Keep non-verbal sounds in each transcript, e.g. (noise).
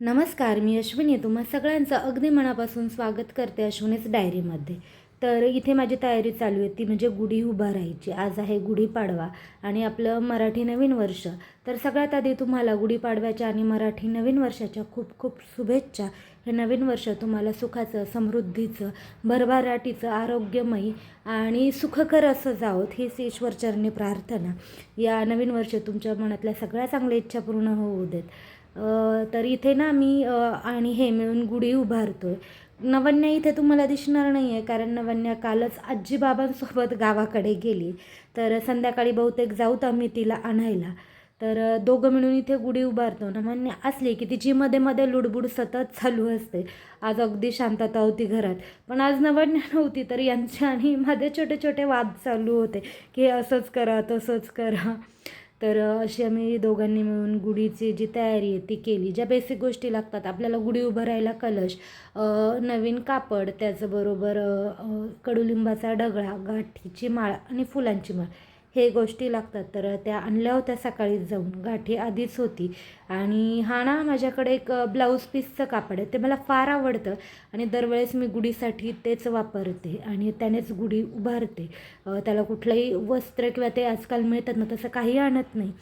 नमस्कार मी अश्विनी. तुम्हा सगळ्यांचं अगदी मनापासून स्वागत करते अश्विनीच डायरीमध्ये. तर इथे माझी तयारी चालू आहे. ती म्हणजे गुढी उभारायची आज आहे गुढीपाडवा आणि आपलं मराठी नवीन वर्ष. तर सगळ्यात आधी तुम्हाला गुढीपाडव्याच्या आणि मराठी नवीन वर्षाच्या खूप खूप शुभेच्छा. हे नवीन वर्ष तुम्हाला सुखाचं समृद्धीचं भरभराटीचं आरोग्यमयी आणि सुखकर असं जावं हीच ईश्वरचरणी प्रार्थना. या नवीन वर्ष तुमच्या मनातल्या सगळ्या चांगल्या इच्छा पूर्ण होऊ देत. तर इथे ना मी आणि हे मिळून गुढी उभारतोय. नवन्या इथे तुम्हाला दिसणार नाही आहे कारण नवन्या कालच आजीबाबांसोबत गावाकडे गेली. तर संध्याकाळी बहुतेक जाऊत आम्ही तिला आणायला. तर दोघं मिळून इथे गुढी उभारतो. नवन्या असली की तिची मध्ये मध्ये लुडबुड सतत चालू असते. आज अगदी शांतता होती घरात. पण आज नवन्या नव्हती तर यांचे आणि मध्ये छोटे छोटे वाद चालू होते की असंच करा तसंच करा. तर अशी आम्ही दोघांनी मिळून गुढीची जी तयारी आहे ती केली. ज्या बेसिक गोष्टी लागतात आपल्याला गुढी उभारायला कलश नवीन कापड त्याचबरोबर कडुलिंबाचा ढगळा गाठीची माळ आणि फुलांची माळ. हे गोष्टी लागतात. तर त्या आणल्या होत्या सकाळीच जाऊन गाठी आधीच होती. आणि हा ना माझ्याकडे एक ब्लाऊज पीसचं कापड आहे. ते मला फार आवडतं. आणि दरवेळेस मी गुढीसाठी तेच वापरते. आणि त्यानेच गुढी उभारते. त्याला कुठलंही वस्त्र किंवा ते आजकाल मिळतात ना तसं काही आणत नाही.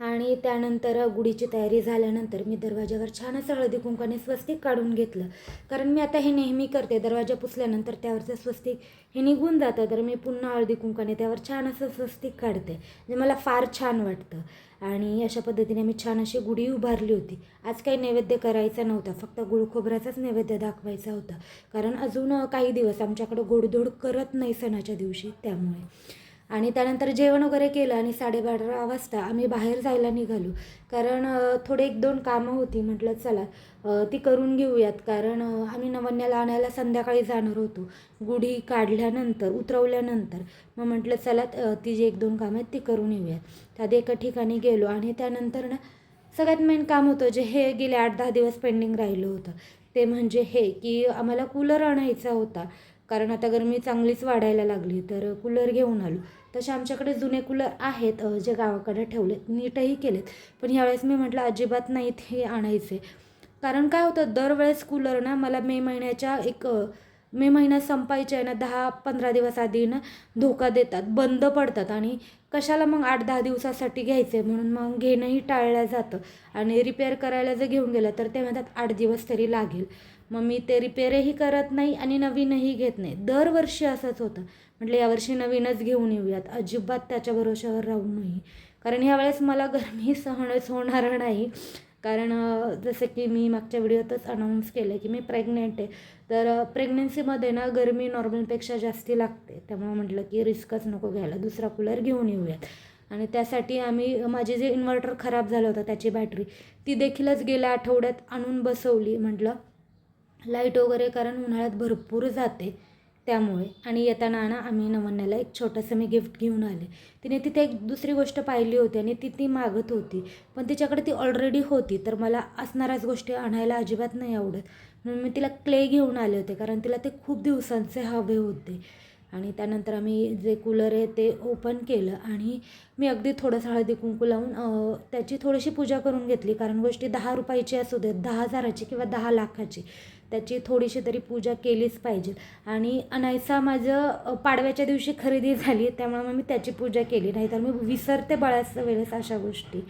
आणि त्यानंतर गुढीची तयारी झाल्यानंतर मी दरवाजावर छान असं हळदी कुंकाने स्वस्तिक काढून घेतलं. कारण मी आता हे नेहमी करते. दरवाजा पुसल्यानंतर त्यावरचं स्वस्तिक हे निघून जातं. तर मी पुन्हा हळदी कुंकाने त्यावर छान असं स्वस्तिक काढते. म्हणजे मला फार छान वाटतं. आणि अशा पद्धतीने मी छान अशी गुढी उभारली होती. आज काही नैवेद्य करायचा नव्हता. फक्त गुळखोबऱ्याचाच नैवेद्य दाखवायचा होता. कारण अजून काही दिवस आमच्याकडं गोडधोड करत नाही सणाच्या दिवशी त्यामुळे. आणि त्यानंतर जेवण वगैरे केलं आणि साडेबारा वाजता आम्ही बाहेर जायला निघालो. कारण थोडे एक दोन कामं होती. म्हटलं चला ती करून घेऊयात. कारण आम्ही नवन्याला आणायला संध्याकाळी जाणार होतो. गुढी काढल्यानंतर उतरवल्यानंतर. मग म्हटलं चला ती जी एक दोन कामं आहेत ती करून येऊयात. त्यात एका ठिकाणी गेलो आणि त्यानंतर ना सगळ्यात मेन काम होतं जे हे गेले आठ दहा दिवस पेंडिंग राहिलं होतं. ते म्हणजे हे की आम्हाला कूलर आणायचा होता. कारण आता गरमी चांगलीच वाढायला लागली तर कूलर घेऊन आलो. तसे आमच्याकडे जुने कूलर आहेत जे गावाकडे ठेवलेत नीटही केलेत. पण यावेळेस मी म्हटलं अजिबात नाहीत हे आणायचे. कारण काय होतं दरवेळेस कूलर ना मला मे महिन्याच्या एक मे महिना संपायच्या आहे ना दहा पंधरा दिवस आधी ना धोका देतात बंद पडतात आणि कशाला मग आठ दहा दिवसासाठी घ्यायचे म्हणून मग घेणंही टाळलं जातं. आणि रिपेअर करायला जर घेऊन गेलं तर ते म्हणतात आठ दिवस तरी लागेल. मग मी ते रिपेअरही करत नाही आणि नवीनही घेत नाही. दरवर्षी असंच होतं. म्हटलं यावर्षी नवीनच घेऊन येऊयात. अजिबात त्याच्या भरोशावर राहू नये. कारण ह्यावेळेस मला गरमी (laughs) सहनच होणार नाही. कारण जसं की मी मागच्या व्हिडिओतच अनाऊन्स केलं की मी प्रेग्नेंट आहे. तर प्रेग्नेन्सीमध्ये ना गरमी नॉर्मलपेक्षा जास्ती लागते. त्यामुळे म्हटलं की रिस्कच नको घ्यायला दुसरा कूलर घेऊन येऊयात. आणि त्यासाठी आम्ही माझे जे इन्व्हर्टर खराब झालं होतं त्याची बॅटरी ती देखीलच गेल्या आठवड्यात आणून बसवली. म्हटलं लाइट वगैरे कारण उन्हाळ्यात भरपूर जाते. त्यामुळे. आणि येताना ना आम्ही नवन्याला एक छोटंसं मी गिफ्ट घेऊन आले. तिने तिथे एक दुसरी गोष्ट पाहिली होती आणि ती ती मागत होती. पण तिच्याकडे ती ऑलरेडी होती तर मला असणाऱ्याच गोष्टी आणायला अजिबात नाही आवडत. म्हणून मी तिला क्ले घेऊन आले होते कारण तिला ते खूप दिवसांचे हवे होते. आणि त्यानंतर आम्ही जे कूलर आहे ते ओपन केलं आणि मी अगदी थोडंसं हळदी कुंकू लावून त्याची थोडीशी पूजा करून घेतली. कारण गोष्टी दहा रुपयाची असू देत दहा हजाराची किंवा दहा लाखाची त्याची थोडीशी तरी पूजा केलीच पाहिजे. आणि अनायसा माझं पाडव्याच्या दिवशी खरेदी झाली त्यामुळे मग मी त्याची पूजा केली. नाहीतर मी विसरते बऱ्याच वेळेस अशा गोष्टी.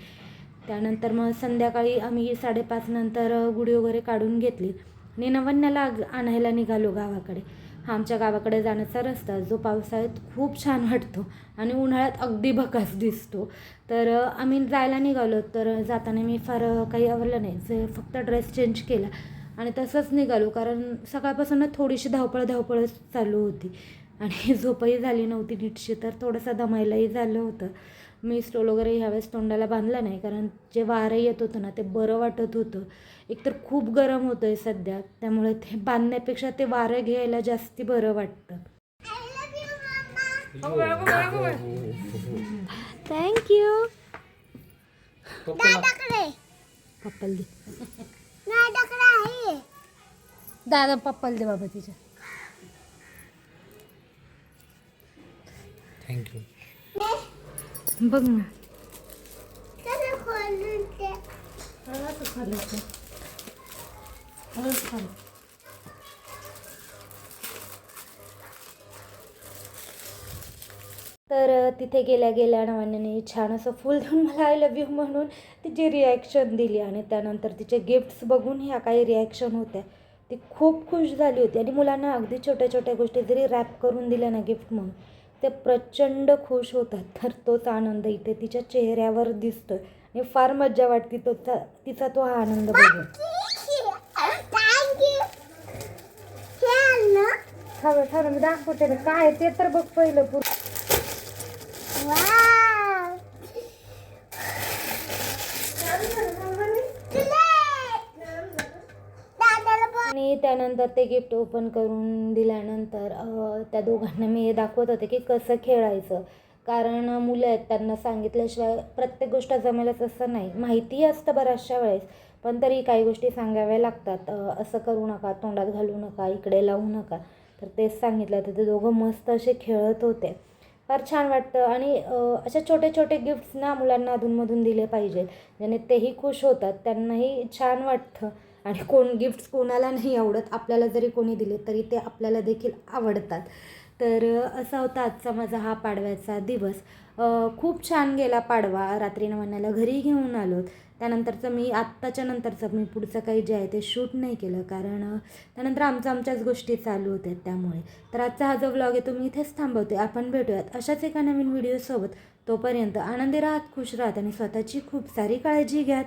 त्यानंतर मग संध्याकाळी आम्ही साडेपाच नंतर गुढी वगैरे काढून घेतली. आणि नवन्याला आणायला निघालो गावाकडे. आमच्या गावाकडे जाण्याचा रस्ता जो पावसाळ्यात खूप छान वाटतो आणि उन्हाळ्यात अगदी भकास दिसतो. तर आम्ही जायला निघालो तर जाताना मी फार काही आवडलं नाही. जे फक्त ड्रेस चेंज केला आणि तसंच निघालो. कारण सकाळपासून थोडीशी धावपळ धावपळच चालू होती. आणि (laughs) झोपही झाली नव्हती नीटशी तर थोडंसं दमायलाही झालं होतं. मी स्टोल वगैरे ह्यावेळेस तोंडाला बांधला नाही. कारण जे वारं येत होतं ना ते बरं वाटत होतं. एकतर खूप गरम होतं आहे सध्या. त्यामुळे ते बांधण्यापेक्षा ते वारं घ्यायला जास्ती बरं वाटतं. थँक्यू पप्पाला दे. दादा पप्पाला दे बाबा तिच्या. थँक्यू बघ ना तर तिथे गेल्या गेल्या नवान्याने छान असं फुल देऊन मला आय लव्ह यू म्हणून तिची रिॲक्शन दिली आणि त्यानंतर तिचे गिफ्ट्स बघून ह्या काही रिॲक्शन होत्या. ती खूप खुश झाली होती आणि मुलांना अगदी छोट्या छोट्या गोष्टी जरी रॅप करून दिल्या ना गिफ्ट म्हणून ते प्रचंड खुश होतात. तर तोच आनंद इथे तिच्या चेहऱ्यावर दिसतोय. आणि फार मज्जा वाटते तो त्या- तिचा तो हा आनंद बघून ठरव ठरव मी दाखवते ना. काय ते तर बघ पहिलं पूर्ण आणि त्यानंतर ते गिफ्ट ओपन करून दिल्यानंतर त्या दोघांना मी हे दाखवत होते की कसं खेळायचं. कारण मुलं आहेत त्यांना सांगितल्याशिवाय प्रत्येक गोष्ट जमेलच असं नाही. माहितीही असतं बऱ्याचशा वेळेस पण तरी काही गोष्टी सांगाव्या लागतात. असं करू नका तोंडात घालू नका इकडे लावू नका. तर तेच सांगितलं तर ते दोघं मस्त असे खेळत होते. फार छान वाटतं. आणि अशा छोटे छोटे गिफ्ट्स ना मुलांना अधूनमधून दिले पाहिजे ज्याने तेही खुश होतात. त्यांनाही छान वाटतं. आणि कोण गिफ्ट्स कोणाला नाही आवडत आपल्याला जरी कोणी दिले तरी ते आपल्याला देखील आवडतात. तर असा होता आजचा माझा हा पाडव्याचा दिवस. खूप छान गेला पाडवा. रात्री नवन्याला घरी घेऊन आलो. त्यानंतरचं मी आत्ताच्या नंतरचं मी पुढचं काही जे आहे ते शूट नाही केलं. कारण त्यानंतर आमच्या आमच्याच गोष्टी चालू होत्या त्यामुळे. तर आजचा हा जो व्लॉग आहे तो मी इथेच थांबवते. आपण भेटूयात अशाच एका नवीन व्हिडिओसोबत तोपर्यंत आनंदी राहत खुश राहत आणि स्वतःची खूप सारी काळजी घ्यात.